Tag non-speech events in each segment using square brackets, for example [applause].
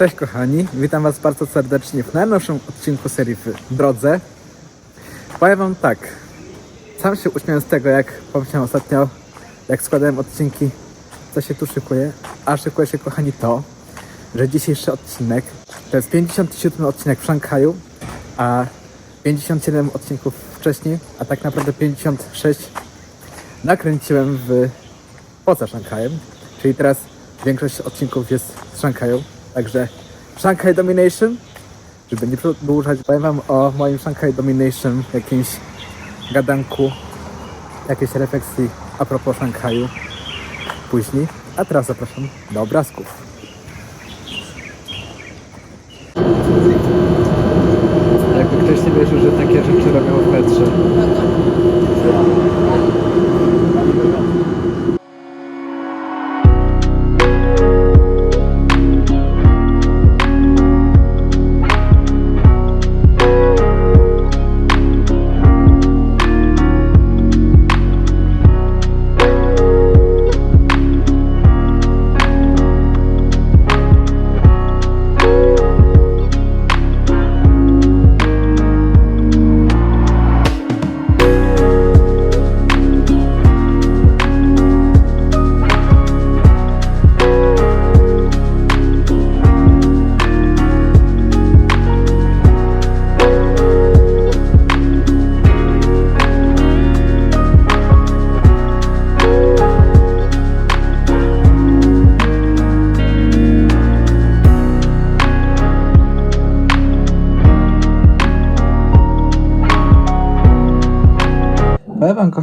Cześć kochani, witam was bardzo serdecznie w najnowszym odcinku serii w drodze. Powiem wam tak, sam się uśmiałem z tego jak pomyślałem ostatnio, jak składałem odcinki, co się tu szykuje, a szykuje się kochani to, że dzisiejszy odcinek to jest 57 odcinek w Szanghaju, a 57 odcinków wcześniej, a tak naprawdę 56 nakręciłem w poza Szanghajem, czyli teraz większość odcinków jest z Szanghaju, także Shanghai Domination, żeby nie przedłużać, powiem wam o moim Shanghai Domination, jakimś gadanku, jakiejś refleksji a propos Szanghaju później, a teraz zapraszam do obrazków. Jakby ktoś nie wierzył, że takie rzeczy robią w metrze.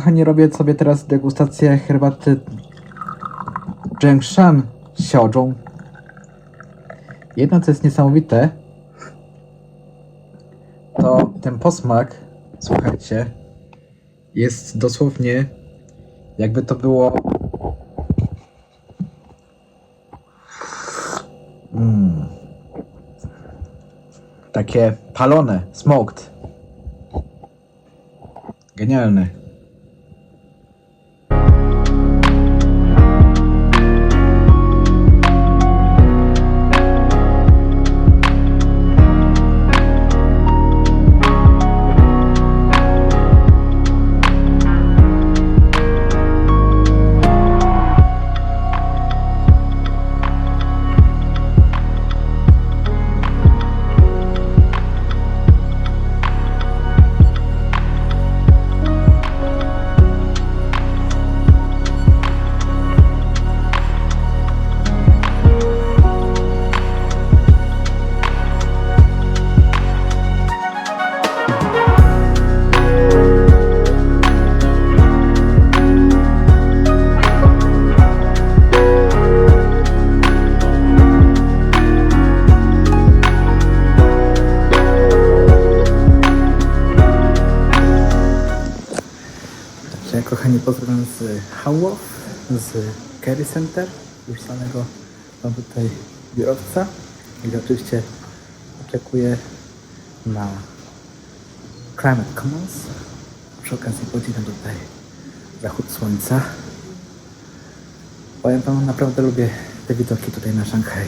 Kochani, robię sobie teraz degustację herbaty Zhengshan Xiaozhong. Jedno, co jest niesamowite, to ten posmak, słuchajcie, jest dosłownie jakby to było mm, takie palone, smoked. Genialne. Kochani, pozdrawiam z Hałow, z Kerry Center, już samego mam tutaj biurowca i oczywiście oczekuję na Climate Commons. Przy okazji podziwiam tutaj zachód słońca. Powiem wam, naprawdę lubię te widoki tutaj na Szanghaj.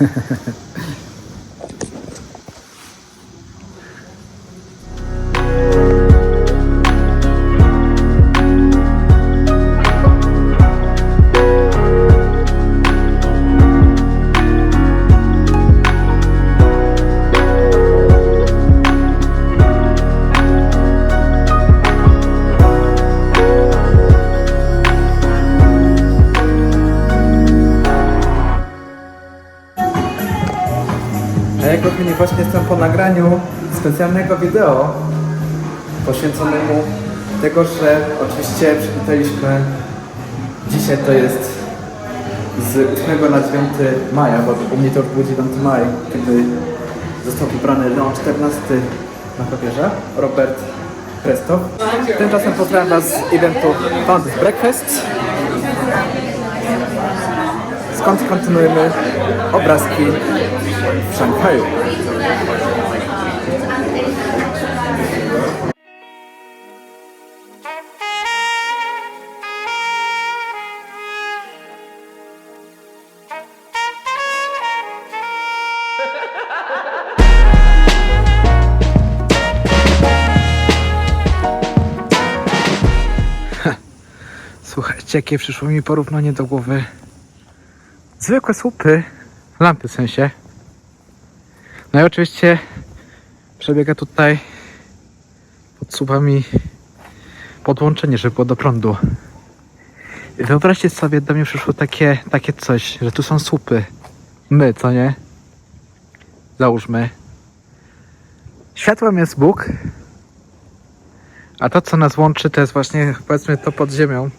[laughs] Właśnie jestem po nagraniu specjalnego wideo poświęconemu tego, że oczywiście przywitaliśmy dzisiaj to jest z 8 na 9 maja, bo u mnie to już był 9 maj, kiedy został wybrany Leon 14 na papierze, Robert Presto. Tymczasem pozdrawiam Was z eventu Founders Breakfast skąd kontynuujemy obrazki w Szanghaju. Słuchajcie, jakie przyszło mi porównanie do głowy. Zwykłe słupy, lampy w sensie. No i oczywiście przebiega tutaj pod słupami podłączenie, żeby było do prądu. Wyobraźcie sobie, do mnie przyszło takie, takie coś, że tu są słupy. My, co nie? Załóżmy. Światłem jest Bóg, a to, co nas łączy, to jest właśnie, powiedzmy, to pod ziemią.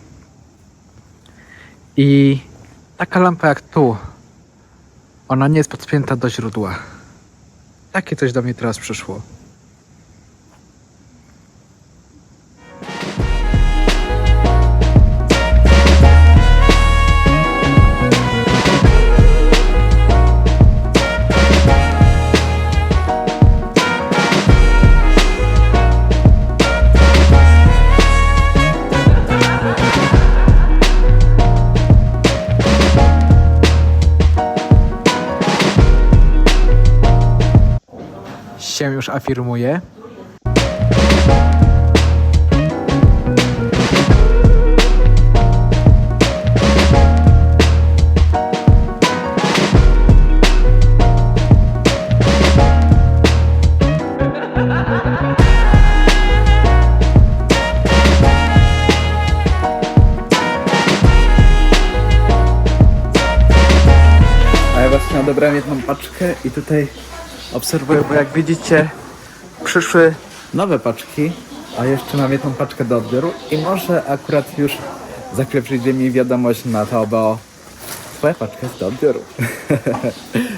I taka lampa jak tu, ona nie jest podpięta do źródła. Takie coś do mnie teraz przyszło. Się już afirmuje. A ja właśnie odebrałem jedną paczkę i tutaj obserwuję, bo jak widzicie przyszły nowe paczki, a jeszcze mam jedną paczkę do odbioru i może akurat już za chwilę przyjdzie mi wiadomość na to, bo twoja paczka jest do odbioru. [laughs]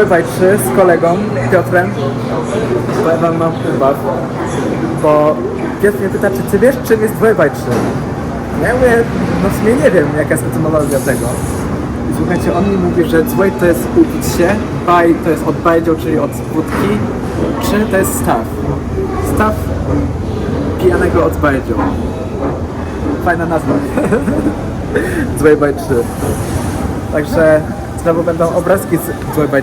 Złybaj 3 z kolegą Piotrem. Powiem wam mam chyba, bo Piotr mnie pyta, czy ty wiesz czym jest Złybaj 3? Ja mówię, no w sumie nie wiem jaka jest etymologia tego. Słuchajcie, on mi mówi, że złej to jest upić się, baj to jest od bajdzią, czyli od wódki, czy to jest staw. Staw pijanego od bajdzią. Fajna nazwa. [laughs] Złej by 3. Także znowu będą obrazki z Złej by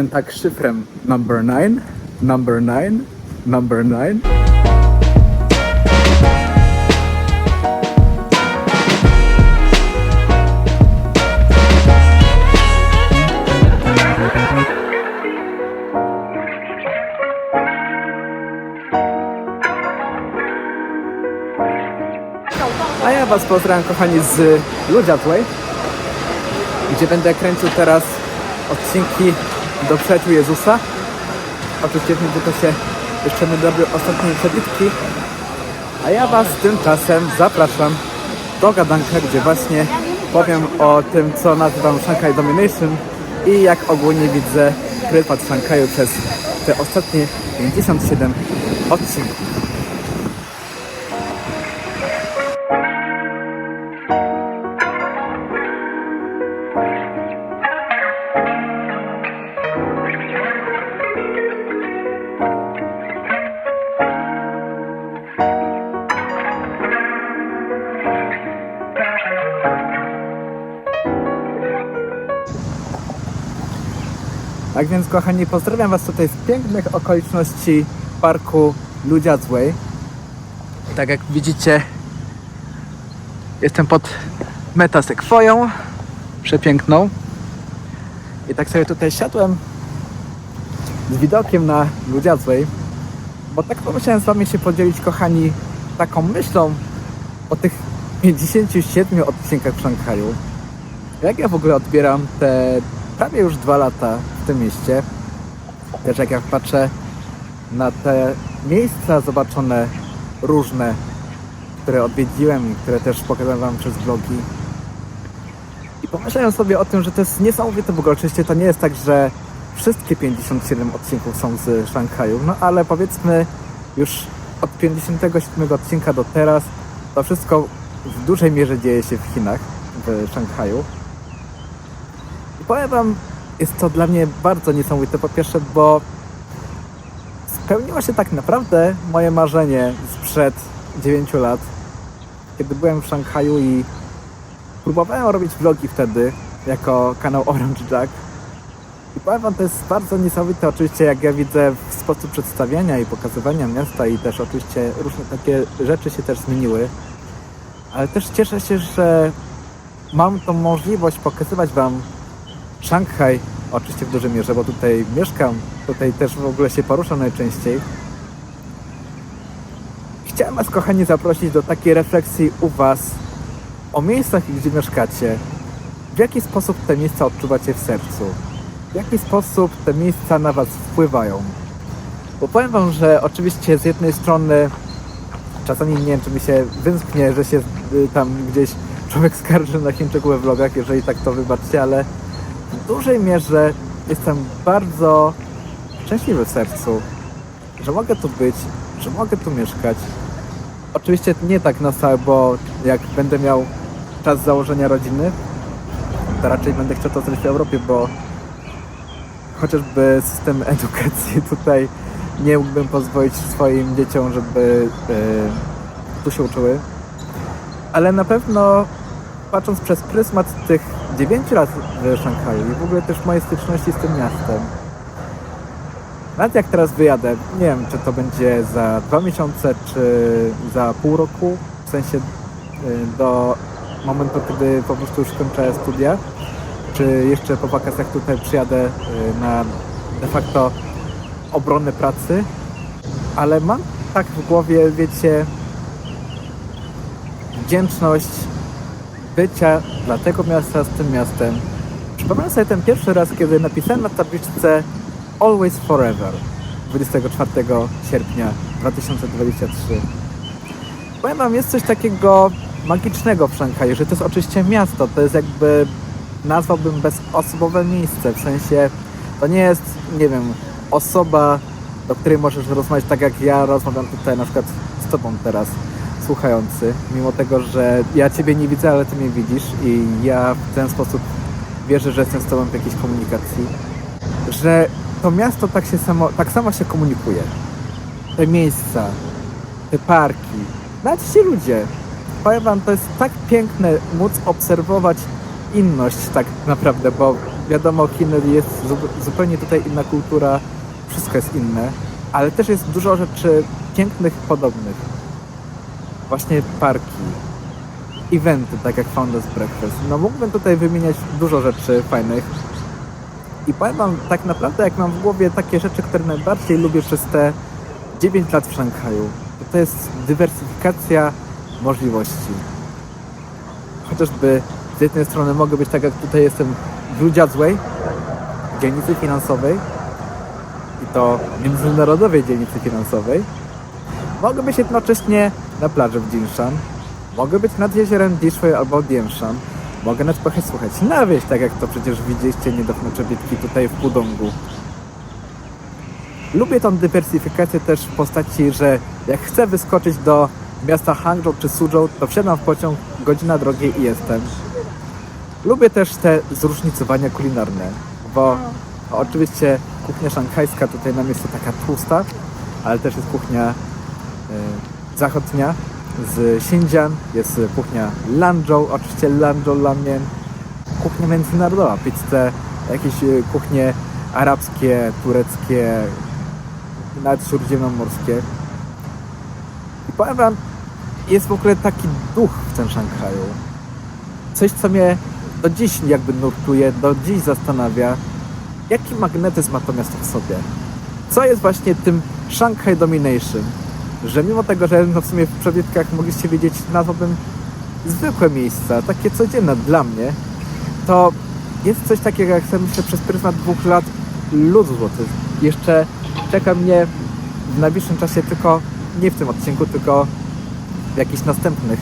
Powiem tak szyfrem number 9, number 9, number 9. A ja Was pozdrawiam kochani z Ludziatłej, gdzie będę kręcił teraz odcinki do przyjaciół Jezusa. Oczywiście w międzyczasie jeszcze będę robił ostatnie przebitki. A ja Was tymczasem zapraszam do gadanka, gdzie właśnie powiem o tym, co nazywam Shanghai Domination i jak ogólnie widzę prypad Shanghaiu przez te ostatnie 57 odcinków. Tak więc kochani, pozdrawiam Was tutaj z pięknych okoliczności parku Ludziadzłej. Tak jak widzicie, jestem pod metasekwoją, przepiękną. I tak sobie tutaj siadłem z widokiem na Ludziadzłej, bo tak pomyślałem z Wami się podzielić, kochani, taką myślą o tych 57 odcinkach w Szanghaju. Jak ja w ogóle odbieram te prawie już dwa lata tym mieście. Też jak ja patrzę na te miejsca zobaczone różne, które odwiedziłem i które też pokazałem Wam przez vlogi. I pomyślałem sobie o tym, że to jest niesamowite, ogóle oczywiście to nie jest tak, że wszystkie 57 odcinków są z Szanghaju, no ale powiedzmy już od 57 odcinka do teraz to wszystko w dużej mierze dzieje się w Chinach, w Szanghaju. I powiem Wam, jest to dla mnie bardzo niesamowite, po pierwsze, bo spełniło się tak naprawdę moje marzenie sprzed 9 lat, kiedy byłem w Szanghaju i próbowałem robić vlogi wtedy jako kanał Orange Jack. I powiem wam, to jest bardzo niesamowite, oczywiście jak ja widzę w sposób przedstawiania i pokazywania miasta i też oczywiście różne takie rzeczy się też zmieniły. Ale też cieszę się, że mam tą możliwość pokazywać wam Szanghaj, oczywiście w dużej mierze, bo tutaj mieszkam, tutaj też w ogóle się poruszam najczęściej. Chciałem Was, kochani, zaprosić do takiej refleksji u Was o miejscach, gdzie mieszkacie. W jaki sposób te miejsca odczuwacie w sercu? W jaki sposób te miejsca na Was wpływają? Bo powiem Wam, że oczywiście z jednej strony czasami nie wiem, czy mi się wymsknie, że się y, tam gdzieś człowiek skarży na Chińczyków we vlogach, jeżeli tak to wybaczcie, ale w dużej mierze jestem bardzo szczęśliwy w sercu, że mogę tu być, że mogę tu mieszkać. Oczywiście nie tak na stałe, bo jak będę miał czas założenia rodziny, to raczej będę chciał to zrobić w Europie, bo chociażby system [laughs] edukacji tutaj nie mógłbym pozwolić swoim dzieciom, żeby e, tu się uczyły. Ale na pewno patrząc przez pryzmat tych 9 lat w Szanghaju i w ogóle też mojej styczności z tym miastem, nawet jak teraz wyjadę, nie wiem czy to będzie za dwa miesiące, czy za pół roku, w sensie y, do momentu, kiedy po prostu już skończę studia, czy jeszcze po wakacjach tutaj przyjadę y, na de facto obronę pracy, ale mam tak w głowie, wiecie, wdzięczność bycia dla tego miasta z tym miastem. Przypomnę sobie ten pierwszy raz, kiedy napisałem na tabliczce Always Forever 24 sierpnia 2023. Powiem wam, jest coś takiego magicznego w Szanghaju, że to jest oczywiście miasto, to jest jakby nazwałbym bezosobowe miejsce, w sensie to nie jest, nie wiem, osoba, do której możesz rozmawiać tak jak ja rozmawiam tutaj na przykład z tobą teraz, słuchający, mimo tego, że ja ciebie nie widzę, ale ty mnie widzisz i ja w ten sposób wierzę, że jestem z tobą w jakiejś komunikacji, że to miasto tak, się samo, tak samo się komunikuje. Te miejsca, te parki, nawet ci ludzie. Powiem wam, to jest tak piękne móc obserwować inność tak naprawdę, bo wiadomo, Chiny jest zu- zupełnie tutaj inna kultura, wszystko jest inne, ale też jest dużo rzeczy pięknych, podobnych. Właśnie parki, eventy, tak jak Founders Breakfast. No mógłbym tutaj wymieniać dużo rzeczy fajnych. I powiem wam tak naprawdę, jak mam w głowie takie rzeczy, które najbardziej lubię przez te 9 lat w Szanghaju, to, jest dywersyfikacja możliwości. Chociażby z jednej strony mogę być tak jak tutaj jestem w Ludziadzłej, dzielnicy finansowej i to międzynarodowej dzielnicy finansowej. Mogę być jednocześnie na plaży w Jinshan, mogę być nad jeziorem Dishui albo Diemshan, mogę nawet pojechać słuchać na wieś, tak jak to przecież widzieliście niedawno przebitki tutaj w Pudongu. Lubię tą dywersyfikację też w postaci, że jak chcę wyskoczyć do miasta Hangzhou czy Suzhou, to wsiadam w pociąg, godzina drogi i jestem. Lubię też te zróżnicowania kulinarne, bo oczywiście kuchnia szanghajska tutaj jest to taka tłusta, ale też jest kuchnia y, zachodnia z Xinjiang, jest kuchnia Lanzhou, oczywiście Lanzhou ramen, kuchnia międzynarodowa, pizzę, jakieś y, kuchnie arabskie, tureckie, nawet śródziemnomorskie. I powiem wam, jest w ogóle taki duch w tym Szanghaju. Coś, co mnie do dziś jakby nurtuje, do dziś zastanawia, jaki magnetyzm ma to miasto w sobie. co jest właśnie tym Shanghai Domination? Że mimo tego, że no w sumie w przebitkach mogliście widzieć, nazwałbym zwykłe miejsca, takie codzienne dla mnie, to jest coś takiego, jak sobie myślę, przez pryzmat dwóch lat lud złoty. Jeszcze czeka mnie w najbliższym czasie tylko, nie w tym odcinku, tylko w jakichś następnych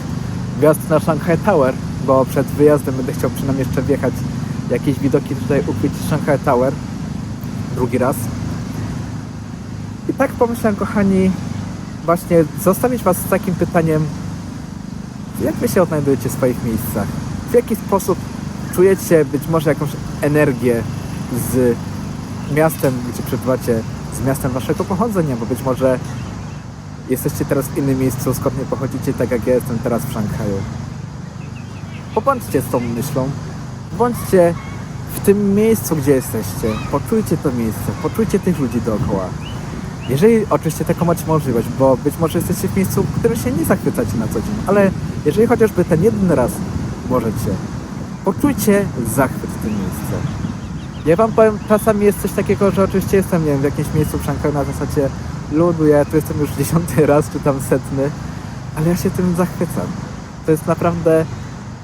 wjazd na Shanghai Tower, bo przed wyjazdem będę chciał przynajmniej jeszcze wjechać jakieś widoki tutaj ukryć Shanghai Tower drugi raz. I tak pomyślałem, kochani, właśnie zostawić Was z takim pytaniem, jak Wy się odnajdujecie w swoich miejscach? W jaki sposób czujecie być może jakąś energię z miastem, gdzie przebywacie, z miastem Waszego pochodzenia, bo być może jesteście teraz w innym miejscu, skąd nie pochodzicie, tak jak ja jestem teraz w Szanghaju. Pobądźcie z tą myślą, bądźcie w tym miejscu, gdzie jesteście, poczujcie to miejsce, poczujcie tych ludzi dookoła. Jeżeli oczywiście taką macie możliwość, bo być może jesteście w miejscu, w którym się nie zachwycacie na co dzień, ale jeżeli chociażby ten jeden raz możecie, poczujcie zachwyt w tym miejscu. Ja wam powiem, czasami jest coś takiego, że oczywiście jestem, nie wiem, w jakimś miejscu w na zasadzie ludu, ja tu jestem już [laughs] dziesiąty raz, czy tam setny, ale ja się tym zachwycam. To jest naprawdę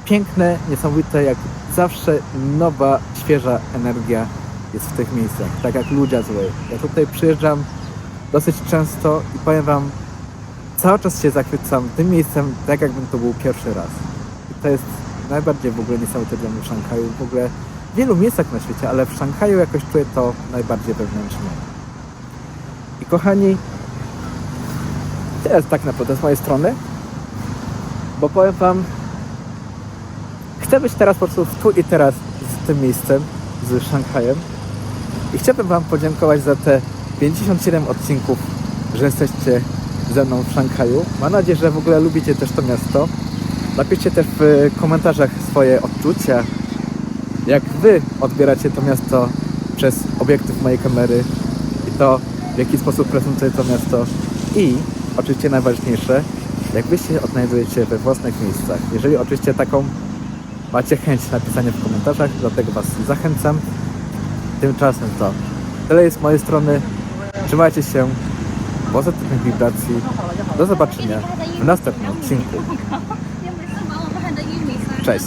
piękne, niesamowite, jak zawsze nowa, świeża energia jest w tych miejscach, tak jak ludzie zły. Ja tutaj przyjeżdżam dosyć często i powiem wam, cały czas się zachwycam tym miejscem, tak jakbym to był pierwszy raz. I to jest najbardziej w ogóle niesamowite dla mnie w Szanghaju, w ogóle w wielu miejscach na świecie, ale w Szanghaju jakoś czuję to najbardziej wewnętrznie. I kochani, tyle tak naprawdę z mojej strony, bo powiem wam, chcę być teraz po prostu tu i teraz z tym miejscem, z Szanghajem i chciałbym wam podziękować za te 57 odcinków, że jesteście ze mną w Szanghaju. Mam nadzieję, że w ogóle lubicie też to miasto. Napiszcie też w komentarzach swoje odczucia, jak wy odbieracie to miasto przez obiektyw mojej kamery i to, w jaki sposób prezentuje to miasto i oczywiście najważniejsze, jak wy się odnajdujecie we własnych miejscach. Jeżeli oczywiście taką macie chęć napisania w komentarzach, dlatego was zachęcam. Tymczasem to tyle jest z mojej strony. Trzymajcie się pozytywnych wibracji. Do zobaczenia w następnym odcinku. Cześć!